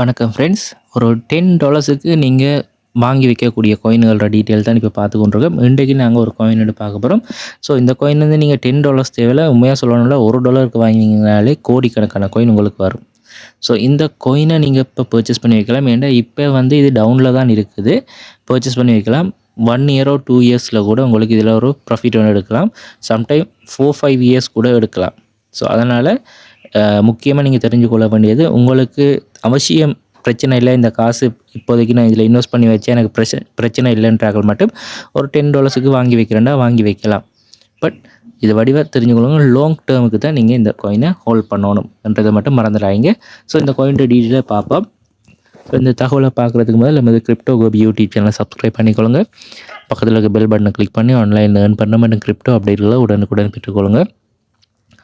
வணக்கம் ஃப்ரெண்ட்ஸ் ஒரு டென் டாலர்ஸுக்கு நீங்கள் வாங்கி வைக்கக்கூடிய காயின்களோட டீட்டெயில் தான் இப்போ பார்த்து கொண்டிருக்கோம். இன்றைக்கு நாங்கள் ஒரு காயின் எடுத்து பார்க்க போகிறோம் ஸோ இந்த காயின் வந்து நீங்கள் டென் டாலர்ஸ் தேவையில்ல. உண்மையாக சொல்லணும்ல ஒரு டாலருக்கு வாங்கினீங்கனாலே கோடிக்கணக்கான காயின் உங்களுக்கு வரும். ஸோ இந்த காயினை நீங்கள் இப்போ பர்ச்சேஸ் பண்ணி வைக்கலாம். ஏன்டா இப்போ வந்து இது டவுனில் தான் இருக்குது. பர்ச்சேஸ் பண்ணி வைக்கலாம். ஒன் இயரோ டூ இயர்ஸில் கூட உங்களுக்கு இதில் ஒரு ப்ராஃபிட் ஒன்று எடுக்கலாம். சம்டைம் ஃபோர் ஃபைவ் இயர்ஸ் கூட எடுக்கலாம். ஸோ அதனால் முக்கியமாக நீங்கள் தெரிஞ்சு கொள்ள வேண்டியது உங்களுக்கு அவசியம் பிரச்சனை இல்லை இந்த காசு இப்போதைக்கு நான் இதில் இன்வெஸ்ட் பண்ணி வச்சேன் எனக்கு பிரச்சனை பிரச்சனை இல்லைன்றாக்கள் மட்டும் ஒரு டென் டாலர்ஸுக்கு வாங்கி வைக்கிறேன்னா வாங்கி வைக்கலாம். பட் இது வடிவாக தெரிஞ்சுக்கொள்ளுங்க லாங் டேர்முக்கு தான் நீங்கள் இந்த காயினை ஹோல்ட் பண்ணணும்ன்றதை மட்டும் மறந்துடாதீங்க. ஸோ இந்த கோயின்ட டீட்டெயிலாக பார்ப்போம். ஸோ இந்த தகவலை பார்க்குறதுக்கு முதல்ல நம்ம கிரிப்டோ கோபி யூடியூப் சேனலை சப்ஸ்கிரைப் பண்ணிக்கொள்ளுங்க. பக்கத்தில் இருக்க பெல் பட்டனை கிளிக் பண்ணி ஆன்லைனில் ஏர்ன் பண்ண மட்டும் கிரிப்டோ அப்டேட்களை உடனுக்குடன் பெற்றுக்கொள்ளுங்க.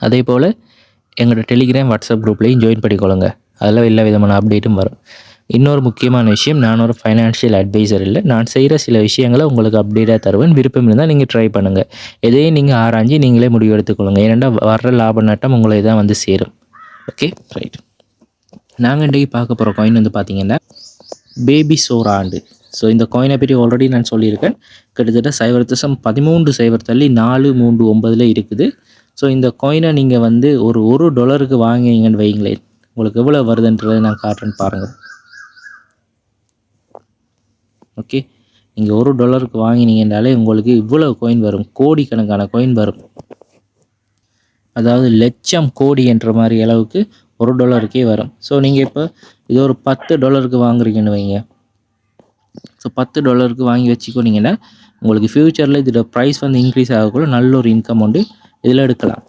அதே போல் எங்களோட டெலிகிராம் வாட்ஸ்அப் குரூப்லேயும் ஜாயின் பண்ணிக்கொள்ளுங்க அதில் எல்லா விதமான அப்டேட்டும் வரும். இன்னொரு முக்கியமான விஷயம் நான் ஒரு ஃபைனான்ஷியல் அட்வைசர் இல்லை. நான் செய்கிற சில விஷயங்களை உங்களுக்கு அப்டேட்டாக தருவேன். விருப்பம் இருந்தால் நீங்கள் ட்ரை பண்ணுங்கள் எதையும் நீங்கள் ஆராய்ஞ்சு நீங்களே முடிவு எடுத்துக்கொள்ளுங்க. ஏனென்றால் வர்ற லாப நட்டம் உங்களை தான் வந்து சேரும். ஓகே ரைட் நாங்கள் இன்றைக்கு பார்க்க போகிற காயின் வந்து பார்த்தீங்கன்னா பேபி சோராண்டு ஸோ இந்த காயினை பற்றி ஆல்ரெடி நான் சொல்லியிருக்கேன். கிட்டத்தட்ட சைபர் தசம் பதிமூன்று சைவர் தள்ளி நாலு மூன்று ஒன்பதில் இருக்குது. ஸோ இந்த காயினை நீங்கள் வந்து ஒரு ஒரு டாலருக்கு வாங்கினீங்கன்னு வைங்களேன் உங்களுக்கு எவ்வளோ வருதுன்றதை நான் காட்டுறேன்னு பாருங்கள் ஓகே நீங்கள் ஒரு டாலருக்கு வாங்கினீங்கன்றாலே உங்களுக்கு இவ்வளோ காயின் வரும். கோடிக்கணக்கான கோயின் வரும். அதாவது லட்சம் கோடி என்ற மாதிரி அளவுக்கு ஒரு டாலருக்கே வரும். ஸோ நீங்கள் இப்போ இது ஒரு பத்து டாலருக்கு வாங்குறீங்கன்னு வைங்க ஸோ பத்து டாலருக்கு வாங்கி வச்சுக்கோனீங்கன்னா உங்களுக்கு ஃப்யூச்சரில் இதோட ப்ரைஸ் வந்து இன்க்ரீஸ் ஆகக்குள்ள நல்ல ஒரு இன்கம் உண்டு. இதில் எடுக்கலாம்.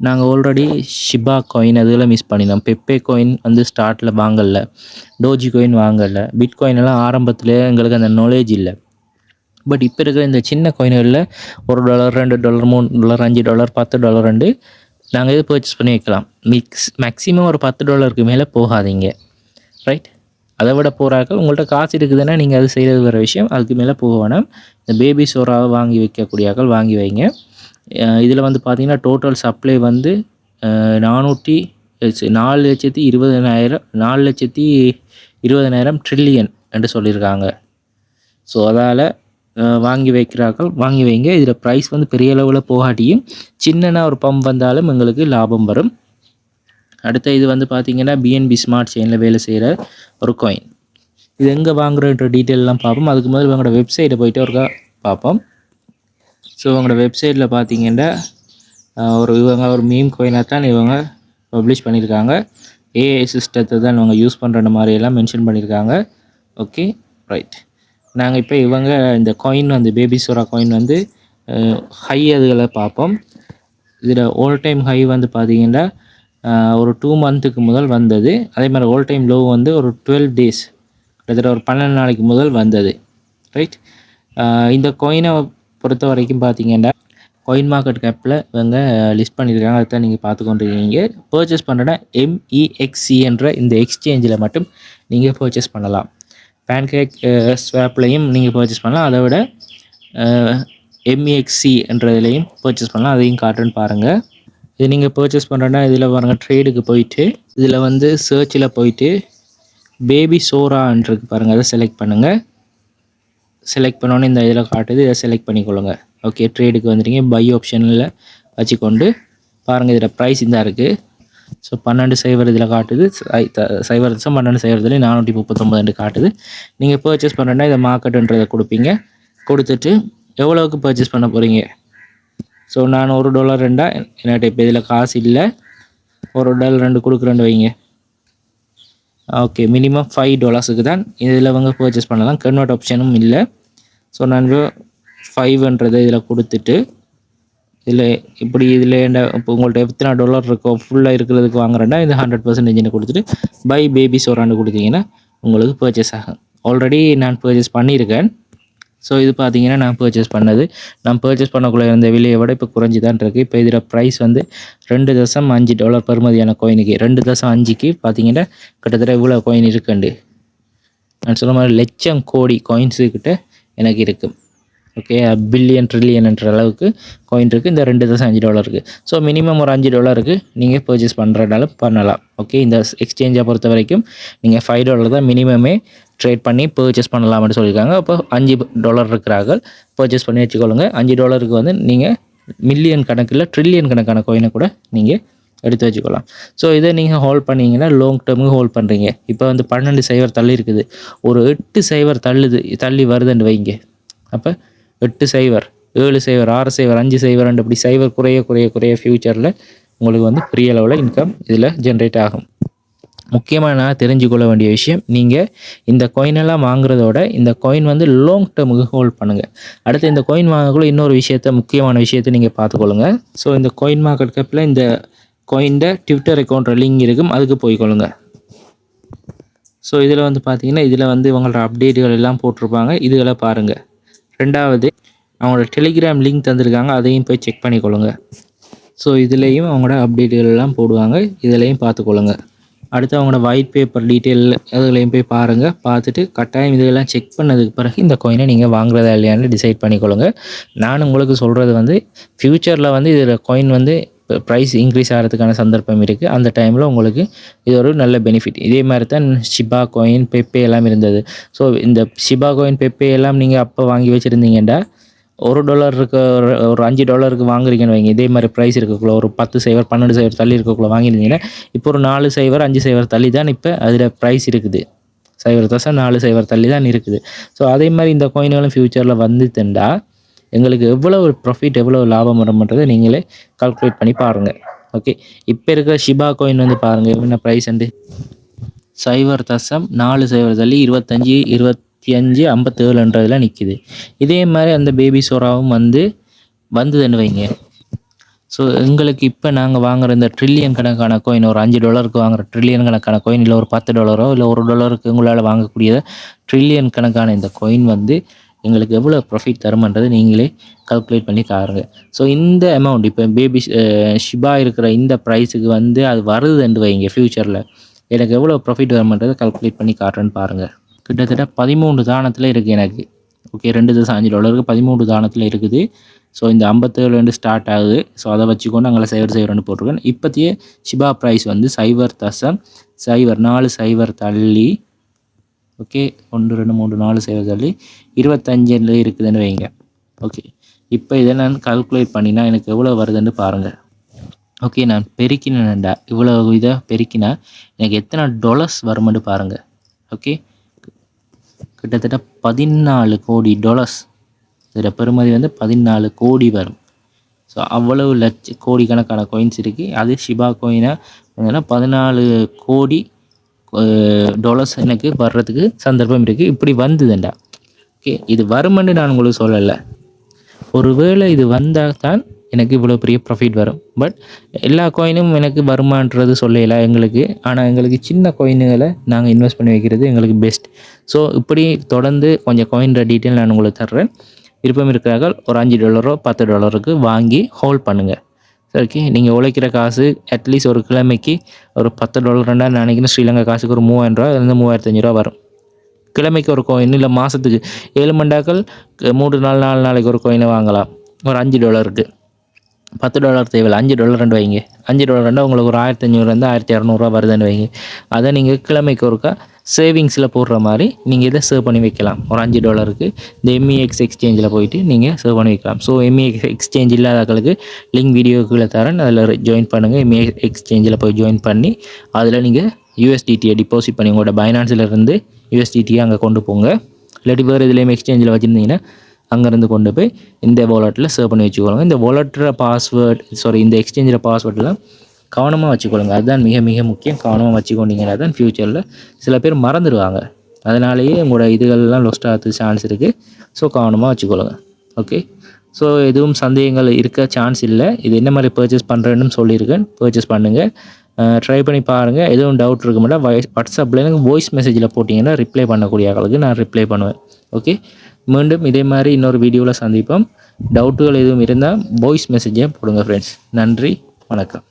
நாங்கள் ஆல்ரெடி ஷிபா காயின் அதெல்லாம் மிஸ் பண்ணினோம். பெப்பே காயின் வந்து ஸ்டார்ட்டில் வாங்கல. டோஜி காயின் வாங்கல. பிட் காயின் எல்லாம் ஆரம்பத்தில் எங்களுக்கு அந்த நாலேஜ் இல்லை. பட் இப்போ இருக்கிற இந்த சின்ன காயின்களில் ஒரு டாலர் ரெண்டு டாலர் மூணு டாலர் அஞ்சு டாலர் பத்து டாலர் ரெண்டு நாங்கள் இது பர்ச்சேஸ் பண்ணி வைக்கலாம். மிக்ஸ் மேக்ஸிமம் ஒரு பத்து டாலருக்கு மேலே போகாதீங்க. ரைட் அதை விட போகிறாக்க உங்கள்கிட்ட காசு இருக்குதுன்னா நீங்கள் அது செய்கிறது வேறு விஷயம். அதுக்கு மேலே போக வேணாம். இந்த பேபி சோறாவை வாங்கி வைக்கக்கூடியாக்கள் வாங்கி வைங்க. இதில் வந்து பார்த்தீங்கன்னா டோட்டல் சப்ளை வந்து நானூற்றி நாலு லட்சத்தி இருபதனாயிரம் நாலு லட்சத்தி இருபதனாயிரம் ட்ரில்லியன் என்று சொல்லியிருக்காங்க. ஸோ அதால் வாங்கி வைக்கிறார்கள். வாங்கி வைங்க. இதில் ப்ரைஸ் வந்து பெரிய அளவில் போகாட்டியும் சின்னனா ஒரு பம்ப் வந்தாலும் எங்களுக்கு லாபம் வரும். அடுத்த இது வந்து பார்த்தீங்கன்னா பிஎன்பி ஸ்மார்ட் செயினில் வேலை செய்கிற ஒரு காயின் இது எங்கே வாங்குறன்ற டீட்டெயிலெலாம் பார்ப்போம். அதுக்கு முதல்ல இவங்களோட வெப்சைட்டை போயிட்டு ஒருக்கா பார்ப்போம். ஸோ இவங்களோட வெப்சைட்டில் பார்த்தீங்கன்னா ஒரு இவங்க ஒரு மீம் கோயினாக தான் இவங்க பப்ளிஷ் பண்ணியிருக்காங்க. ஏஐ சிஸ்டத்தை தான் இவங்க யூஸ் பண்ணுற மாதிரியெல்லாம் மென்ஷன் பண்ணியிருக்காங்க. ஓகே ரைட் நாங்கள் இப்போ இவங்க இந்த காயின் வந்து பேபி சோரா காயின் வந்து ஹை அதுகளை பார்ப்போம். இதில் ஓல் டைம் ஹை வந்து பார்த்தீங்கன்னா ஒரு டூ மந்த்துக்கு முதல் வந்தது. அதே மாதிரி ஓல் டைம் லோ வந்து ஒரு டுவெல் டேஸ் கிட்டத்தட்ட ஒரு பன்னெண்டு நாளைக்கு முதல் வந்தது. ரைட் இந்த காயினை பொறுத்த வரைக்கும் பார்த்தீங்கன்னா கொயின் மார்க்கெட் கேப்பில் இவங்க லிஸ்ட் பண்ணியிருக்காங்க அதை தான் நீங்கள் பார்த்து கொண்டிருக்கீங்க பர்ச்சேஸ் பண்ணுறேன்னா எம்இஎக்சி என்ற இந்த எக்ஸ்சேஞ்சில் மட்டும் நீங்கள் பர்ச்சேஸ் பண்ணலாம். பேன்கேக் ஸ்வாப்லையும் நீங்கள் பர்ச்சேஸ் பண்ணலாம். அதை விட எம்இஎக்சி என்றதுலையும் பர்ச்சேஸ் பண்ணலாம். அதையும் காட்டுன்னு பாருங்கள் இது நீங்கள் பர்ச்சேஸ் பண்ணுறேன்னா இதில் பாருங்கள் ட்ரேடுக்கு போயிட்டு இதில் வந்து சர்ச்சில் போயிட்டு பேபி சோரான்றது பாருங்கள் அதை செலக்ட் பண்ணுங்கள் செலக்ட் பண்ணோன்னே இந்த இதில் காட்டுது இதை செலக்ட் பண்ணிக்கொள்ளுங்க. ஓகே ட்ரேடுக்கு வந்துட்டீங்க பை ஆப்ஷனில் வச்சுக்கொண்டு பாருங்கள் இதில் ப்ரைஸ் இந்த இருக்குது ஸோ பன்னெண்டு சைபர் இதில் காட்டுது சை- த- சைபர் தசம் பன்னெண்டு சைபரத்தில் நானூற்றி முப்பத்தொம்பது காட்டுது. நீங்கள் பர்ச்சேஸ் பண்ணுறேன்னா இதை மார்க்கெட்டுன்றதை கொடுப்பீங்க. கொடுத்துட்டு எவ்வளோவுக்கு பர்ச்சேஸ் பண்ண போகிறீங்க ஸோ நான் ஒரு டாலர் ரெண்டா? என்கிட்ட இப்போ இதில் காசு இல்லை. ஒரு டாலர் ரெண்டு கொடுக்குறேன்னு வைங்க. ஓகே மினிமம் ஃபைவ் டாலர்ஸுக்கு தான் இதில் அவங்க பர்ச்சேஸ் பண்ணலாம். கன்வெர்ட் ஆப்ஷனும் இல்லை. ஸோ நான் ஃபைவ்ன்றதை இதில் கொடுத்துட்டு இதில் இப்படி இதில் என்ன இப்போ உங்கள்கிட்ட எத்தனை டாலர் இருக்கோ ஃபுல்லாக இருக்கிறதுக்கு வாங்குறேன்னா இந்த ஹண்ட்ரட் பர்சன்டேஜ்னு கொடுத்துட்டு பை பேபி சோரான்னு கொடுத்தீங்கன்னா உங்களுக்கு பர்ச்சேஸ் ஆகும். ஆல்ரெடி நான் பர்ச்சேஸ் பண்ணியிருக்கேன். ஸோ இது பார்த்தீங்கன்னா நான் பர்ச்சேஸ் பண்ணது. நான் பர்ச்சேஸ் பண்ணக்குள்ளே இருந்த விலையை விட இப்போ குறைஞ்சி தான் இருக்குது இப்போ இதில் ப்ரைஸ் வந்து ரெண்டு தசம் அஞ்சு டாலர் பெறுமதியான கோயினுக்கு ரெண்டு தசம் அஞ்சுக்கு பார்த்தீங்கன்னா கிட்டத்தட்ட இவ்வளோ கோயின் இருக்குண்டு. நான் சொல்ல மாதிரி லட்சம் கோடி கோயின்ஸுக்கிட்ட எனக்கு இருக்குது ஓகே பில்லியன் ட்ரில்லியன் என்ற அளவுக்கு கோயின் இருக்குது இந்த ரெண்டு தசம் அஞ்சு டாலர் இருக்குது ஸோ மினிமம் ஒரு அஞ்சு டாலருக்கு நீங்கள் பர்ச்சேஸ் பண்ணுறனால பண்ணலாம். ஓகே இந்த எக்ஸ்சேஞ்சை பொறுத்த வரைக்கும் நீங்கள் ஃபைவ் டாலர் தான் மினிமமே ட்ரேட் பண்ணி பர்ச்சேஸ் பண்ணலாம்னு சொல்லியிருக்காங்க. அப்போ அஞ்சு டாலர் இருக்கிறார்கள். பர்ச்சேஸ் பண்ணி வச்சுக்கொள்ளுங்க. அஞ்சு டாலருக்கு வந்து நீங்கள் மில்லியன் கணக்கில் ட்ரில்லியன் கணக்கான கோயினை கூட நீங்கள் எடுத்து வச்சுக்கலாம். ஸோ இதை நீங்கள் ஹோல்ட் பண்ணீங்கன்னா லாங் டேர்முக்கு ஹோல்ட் பண்ணுறீங்க இப்போ வந்து பன்னெண்டு சைவர் தள்ளி இருக்குது. ஒரு எட்டு சைவர் தள்ளுது தள்ளி வருதுன்னு வைங்க. அப்போ எட்டு சைவர் ஏழு சைவர் ஆறு சைவர் அஞ்சு சைவர் அப்படி சைவர் குறைய குறைய குறைய ஃப்யூச்சரில் உங்களுக்கு வந்து பெரிய அளவில் இன்கம் இதில் ஜென்ரேட் ஆகும். முக்கியமாக நான் தெரிஞ்சுக்கொள்ள வேண்டிய விஷயம் நீங்கள் இந்த காயினெல்லாம் வாங்குறதோட இந்த காயின் வந்து லாங் டேர்முக்கு ஹோல்ட் பண்ணுங்கள் அடுத்து இந்த காயின் வாங்கக்குள்ள இன்னொரு விஷயத்த முக்கியமான விஷயத்தை நீங்கள் பார்த்துக்கொள்ளுங்க. ஸோ இந்த காயின் மார்க்கெட் கேப்பில் இந்த காயின்ட ட்விட்டர் அக்கௌண்ட் லிங்க் இருக்கும் அதுக்கு போய்க்கொள்ளுங்க. ஸோ இதில் வந்து பார்த்தீங்கன்னா இதில் வந்து இவங்களோட அப்டேட்டுகள் எல்லாம் போட்டிருப்பாங்க. இதுகளை பாருங்கள் ரெண்டாவது அவங்களோட டெலிகிராம் லிங்க் தந்திருக்காங்க அதையும் போய் செக் பண்ணிக்கொள்ளுங்க. ஸோ இதுலேயும் அவங்களோட அப்டேட்டுகள் எல்லாம் போடுவாங்க. இதுலேயும் பார்த்துக்கொள்ளுங்க. அடுத்து அவங்களோட ஒயிட் பேப்பர் டீட்டெயில் அதுகளையும் போய் பாருங்கள் பார்த்துட்டு கட்டாயம் இதெல்லாம் செக் பண்ணதுக்கு பிறகு இந்த கோயினை நீங்கள் வாங்குறதா இல்லையான்னு டிசைட் பண்ணிக்கொள்ளுங்க. நான் உங்களுக்கு சொல்கிறது வந்து ஃப்யூச்சரில் வந்து இதில் காயின் வந்து இப்போ ப்ரைஸ் இன்க்ரீஸ் ஆகிறதுக்கான சந்தர்ப்பம் இருக்குது அந்த டைமில் உங்களுக்கு இது ஒரு நல்ல பெனிஃபிட் இதே மாதிரி தான் ஷிபா காயின் பெப்பே எல்லாம் இருந்தது. ஸோ இந்த ஷிபா கோயின் பெப்பே எல்லாம் நீங்கள் அப்போ வாங்கி வச்சுருந்தீங்கன்னா ஒரு டாலர் இருக்க ஒரு ஒரு அஞ்சு டாலருக்கு வாங்குறீங்கன்னு வைங்க. இதே மாதிரி ப்ரைஸ் இருக்கக்குள்ள ஒரு பத்து சைவர் பன்னெண்டு சைவர் தள்ளி இருக்கக்குள்ள வாங்கியிருந்தீங்கன்னா இப்போ ஒரு நாலு சைவர் அஞ்சு சைவர் தள்ளி தான் இப்போ அதில் ப்ரைஸ் இருக்குது. சைவர் தசம் நாலு சைவர் தள்ளி தான் இருக்குது. ஸோ அதே மாதிரி இந்த கோயின்களும் ஃப்யூச்சரில் வந்துட்டுண்டா எங்களுக்கு எவ்வளோ ப்ராஃபிட் எவ்வளோ லாபம் வரும்ன்றதை நீங்களே கால்குலேட் பண்ணி பாருங்கள் ஓகே இப்போ இருக்கிற ஷிபா கோயின் வந்து பாருங்கள் என்ன ப்ரைஸ் வந்து சைவர் தசம் நாலு சைவர் தள்ளி இருபத்தஞ்சி இருபத்தி அஞ்சு ஐம்பத்தேழுன்றதில் நிற்கிது இதே மாதிரி அந்த பேபி சோறாவும் வந்து வந்ததுன்னு வைங்க. ஸோ எங்களுக்கு இப்போ நாங்கள் வாங்குற இந்த ட்ரில்லியன் கணக்கான கோயின் ஒரு அஞ்சு டாலருக்கு வாங்குற ட்ரில்லியன் கணக்கான கோயின் இல்லை ஒரு பத்து டாலரோ இல்லை ஒரு டாலருக்கு உங்களால் வாங்கக்கூடிய ட்ரில்லியன் கணக்கான இந்த கோயின் வந்து எங்களுக்கு எவ்வளோ ப்ராஃபிட் தருமன்றது நீங்களே கல்குலேட் பண்ணி காருங்க ஸோ இந்த அமௌண்ட் இப்போ பேபி ஷிபா இருக்கிற இந்த ப்ரைஸுக்கு வந்து அது வருதுன்னு வைங்க ஃப்யூச்சரில் எனக்கு எவ்வளோ ப்ராஃபிட் வருமன்றதை கல்குலேட் பண்ணி காட்டுறேன்னு பாருங்கள் கிட்டத்தட்ட பதிமூணு தானத்தில் இருக்குது எனக்கு. ஓகே ரெண்டு தசம் அஞ்சு டாலருக்கு பதிமூணு தானத்தில் இருக்குது. ஸோ இந்த ஐம்பத்தேழுலேருந்து ஸ்டார்ட் ஆகுது. ஸோ அதை வச்சுக்கொண்டு அங்கே சைவர் சைவர்னு போட்டிருக்கேன். இப்போத்திய ஷிபா ப்ரைஸ் வந்து சைவர் தசம் சைவர் நாலு சைவர் தள்ளி ஓகே ஒன்று ரெண்டு மூணு நாலு சைவர் தள்ளி இருபத்தஞ்சில் இருக்குதுன்னு வைங்க. ஓகே இப்போ இதை நான் கால்குலேட் பண்ணினா எனக்கு எவ்வளோ வருதுன்னு பாருங்கள் ஓகே நான் பெருக்கினேன்டா. இவ்வளோ இதை பெருக்கினா எனக்கு எத்தனை டொலர்ஸ் வருமென்னு பாருங்கள் ஓகே கிட்டத்தட்ட பதினாலு கோடி டாலர்ஸ் இதில் பெறுமதி வந்து பதினாலு கோடி வரும். ஸோ அவ்வளவு லட்ச கோடிக்கணக்கான கோயின்ஸ் இருக்குது அது ஷிபா கோயினை பார்த்தீங்கன்னா பதினாலு கோடி டாலர்ஸ் எனக்கு வர்றதுக்கு சந்தர்ப்பம் இருக்குது இப்படி வந்ததுண்டா. ஓகே இது வருமென்னு நான் உங்களுக்கு சொல்லலை. ஒருவேளை இது வந்தால் தான் எனக்கு இவ்வளோ பெரிய ப்ராஃபிட் வரும். பட் எல்லா காயினும் எனக்கு வருமானன்றது சொல்லல எங்களுக்கு. ஆனால் எங்களுக்கு சின்ன காயின்களை நாங்கள் இன்வெஸ்ட் பண்ணி வைக்கிறது எங்களுக்கு பெஸ்ட் ஸோ இப்படி தொடர்ந்து கொஞ்சம் காயின்ற டீட்டெயில் நான் உங்களுக்கு தர்றேன். விருப்பம் இருக்கிறார்கள் ஒரு அஞ்சு டாலரோ பத்து டாலருக்கு வாங்கி ஹோல்ட் பண்ணுங்கள் ஓகே நீங்கள் உழைக்கிற காசு அட்லீஸ்ட் ஒரு கிழமைக்கு ஒரு பத்து டாலர் ரெண்டாயிரம் நினைக்கிறேன் ஸ்ரீலங்கா காசுக்கு ஒரு மூவாயிரம் ரூபா அதுலேருந்து மூவாயிரத்தஞ்சு ரூபா வரும். கிழமைக்கு ஒரு கோயின் இல்லை மாதத்துக்கு ஏழு மண்டாக்கள் மூணு நாள் நாலு நாளைக்கு ஒரு கோயினை வாங்கலாம். ஒரு அஞ்சு டாலருக்கு பத்து டாலர் தேவையில்லை. அஞ்சு டாலர் ரெண்டு வைங்க. அஞ்சு டாலர் ரெண்டு உங்களுக்கு ஒரு ஆயிரத்தி அஞ்சூறுலேருந்து ஆயிரத்தி இரநூறுவா வருதுன்னு வைங்க. அதை நீங்கள் கிழமைக்கு ஒருக்கா சேவிங்ஸில் போடுற மாதிரி நீங்கள் இதை சேவ் பண்ணி வைக்கலாம். ஒரு அஞ்சு டாலருக்கு இந்த எம்இஎக்ஸ் எக்ஸ்சேஞ்சில் போயிட்டு நீங்கள் சேவ் பண்ணி வைக்கலாம். ஸோ எம்இஎக்ஸ் எக்ஸ்சேஞ்ச் இல்லாதவங்களுக்கு லிங்க் வீடியோக்குள்ளே தரேன். அதில் ஜாயின் பண்ணுங்கள் எம்இஎக்ஸ் எக்ஸ்சேஞ்சில் போய் ஜாயின் பண்ணி அதில் நீங்கள் யூஎஸ்டிடியை டிபாசிட் பண்ணி உங்களோட பைனான்ஸில் இருந்து யூஎஸ்டிடியை அங்கே கொண்டு போங்க. இல்லாட்டி வேறு இதுலேயும் எக்ஸ்சேஞ்சில் வச்சுருந்தீங்கன்னா அங்கேருந்து கொண்டு போய் இந்த வாலெட்டில் சேவ் பண்ணி வச்சுக்கோங்க இந்த வாலெட்டோட பாஸ்வேர்ட் சாரி இந்த எக்ஸ்சேஞ்சோட பாஸ்வேர்டெலாம் கவனமாக வச்சுக்கொள்ளுங்க. அதுதான் மிக மிக முக்கியம். கவனமாக வச்சுக்கொண்டீங்கன்னா தான் ஃப்யூச்சரில் சில பேர் மறந்துடுவாங்க. அதனாலேயே உங்களோட இதுகள்லாம் லொஸ்ட் ஆகிறதுக்கு சான்ஸ் இருக்குது ஸோ கவனமாக வச்சுக்கொள்ளுங்க. ஓகே ஸோ எதுவும் சந்தேகங்கள் இருக்க சான்ஸ் இல்லை. இது என்ன மாதிரி பர்ச்சேஸ் பண்ணுறேன்னு சொல்லியிருக்கேன். பர்ச்சேஸ் பண்ணுங்கள் ட்ரை பண்ணி பாருங்கள் எதுவும் டவுட் இருக்க மாட்டா வாய்ஸ் வாட்ஸ்அப்பில் எனக்கு வாய்ஸ் மெசேஜில் போட்டிங்கன்னா ரிப்ளை பண்ணக்கூடிய அளவுக்கு நான் ரிப்ளை பண்ணுவேன். ஓகே மீண்டும் இதே மாதிரி இன்னொரு வீடியோவில் சந்திப்போம். டவுட்டுகள் எதுவும் இருந்தால் வாய்ஸ் மெசேஜை போடுங்க ஃப்ரெண்ட்ஸ் நன்றி வணக்கம்.